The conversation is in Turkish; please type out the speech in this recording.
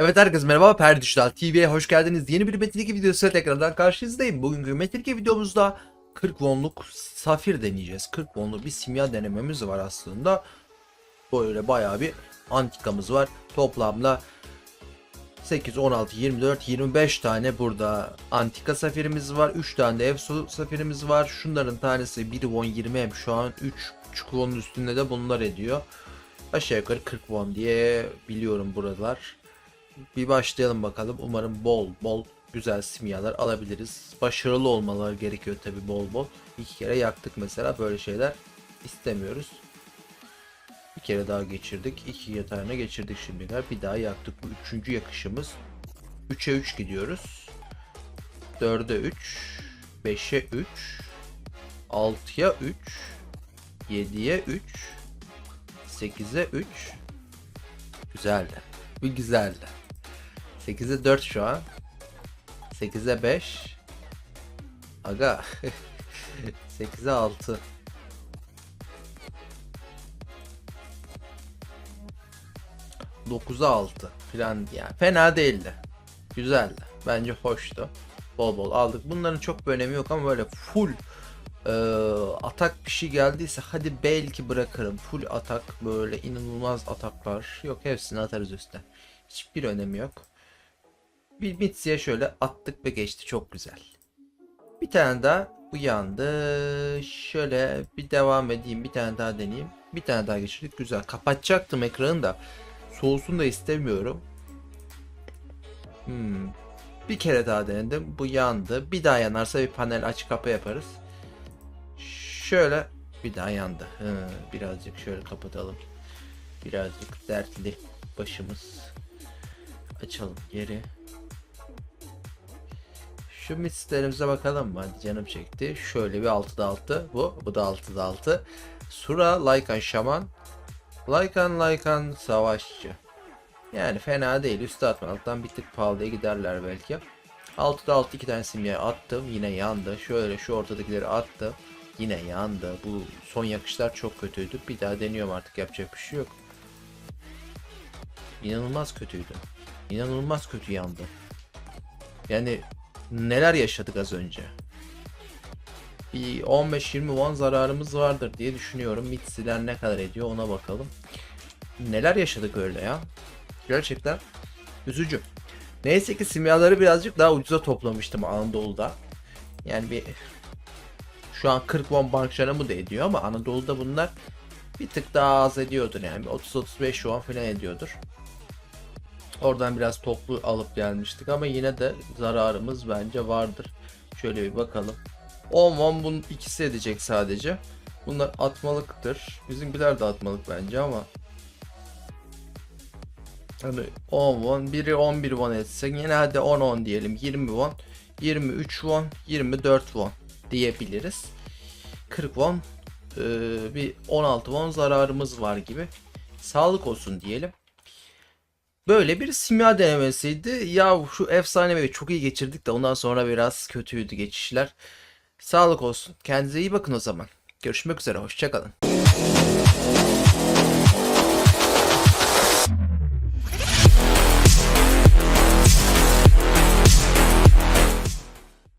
Evet herkese merhaba Perdiştal TV'ye hoş geldiniz. Yeni bir Metin 2 videosuyla tekrardan karşınızdayım. Bugünkü Metin 2 videomuzda 40 wonluk safir deneyeceğiz. 40 wonluk bir simya denememiz var aslında. Böyle bayağı bir antikamız var. Toplamda 8, 16, 24, 25 tane burada antika safirimiz var. 3 tane de Efsu safirimiz var. Şunların tanesi 1 won 20 hem şu an 3 won'un üstünde de bunlar ediyor. Aşağı yukarı 40 won diye biliyorum buralar. Bir başlayalım bakalım. Umarım bol bol güzel simyalar alabiliriz. Başarılı olmaları gerekiyor tabi bol bol. İki kere yaktık mesela böyle şeyler istemiyoruz. Bir kere daha geçirdik. İki yatağına geçirdik şimdiler. Bir daha yaktık. Bu üçüncü yakışımız. 3'e 3 gidiyoruz. 4'e 3. 5'e 3. 6'ya 3. 7'ye 3. 8'e 3. Güzeldi. Bu güzeldi. 8'e 4 şu an. 8'e 5. Aga. 8'e 6. Dokuza 6 falan yani fena değildi. Güzeldi. Bence hoştu. Bol bol aldık. Bunların çok bir önemi yok ama böyle full e, atak bir şey geldiyse hadi belki bırakırım. Full atak böyle inanılmaz ataklar. Yok hepsini atarız üstten. Hiçbir önemi yok. Bir Mitsi'ye şöyle attık ve geçti. Çok güzel. Bir tane daha bu yandı. Şöyle bir devam edeyim. Bir tane daha deneyeyim. Bir tane daha geçirdik. Güzel. Kapatacaktım ekranı da. Soğusun da istemiyorum. Hmm. Bir kere daha denedim. Bu yandı. Bir daha yanarsa bir panel aç kapa yaparız. Şöyle bir daha yandı. Hı, birazcık şöyle kapatalım. Birazcık dertli başımız. Açalım geri. Şu mislerimize bakalım mı? Hadi canım çekti. Şöyle bir 6'da 6 bu. Bu da 6'da 6. Sura, Lycan Şaman. Lycan, Lycan Savaşçı. Yani fena değil. Üstü atma alttan bir tık pahalıya giderler belki. 6'da 6 iki tane simya attım. Yine yandı. Şöyle şu ortadakileri attım. Yine yandı. Bu son yakışlar çok kötüydü. Bir daha deniyorum artık yapacak bir şey yok. İnanılmaz kötüydü. İnanılmaz kötü yandı. Yani neler yaşadık az önce. Bir 15-20 won zararımız vardır diye düşünüyorum. Mitsiler ne kadar ediyor ona bakalım. Neler yaşadık öyle ya. Gerçekten üzücü. Neyse ki simyaları birazcık daha ucuza toplamıştım Anadolu'da. Yani bir şu an 40 won bank mı da ediyor ama Anadolu'da bunlar bir tık daha az ediyordur yani 30-35 won falan ediyordur. Oradan biraz toplu alıp gelmiştik ama yine de zararımız bence vardır. Şöyle bir bakalım. 10 won bunun ikisi edecek sadece. Bunlar atmalıktır. Bizimkiler de atmalık bence ama Hani 10 won, biri 11 won etse yine hadi 10 10 diyelim 20 won, 23 won, 24 won diyebiliriz. 40 won bir 16 won zararımız var gibi. Sağlık olsun diyelim. Böyle bir simya denemesiydi. Ya şu efsanevi çok iyi geçirdik de ondan sonra biraz kötüydü geçişler. Sağlık olsun. Kendinize iyi bakın o zaman. Görüşmek üzere. Hoşçakalın.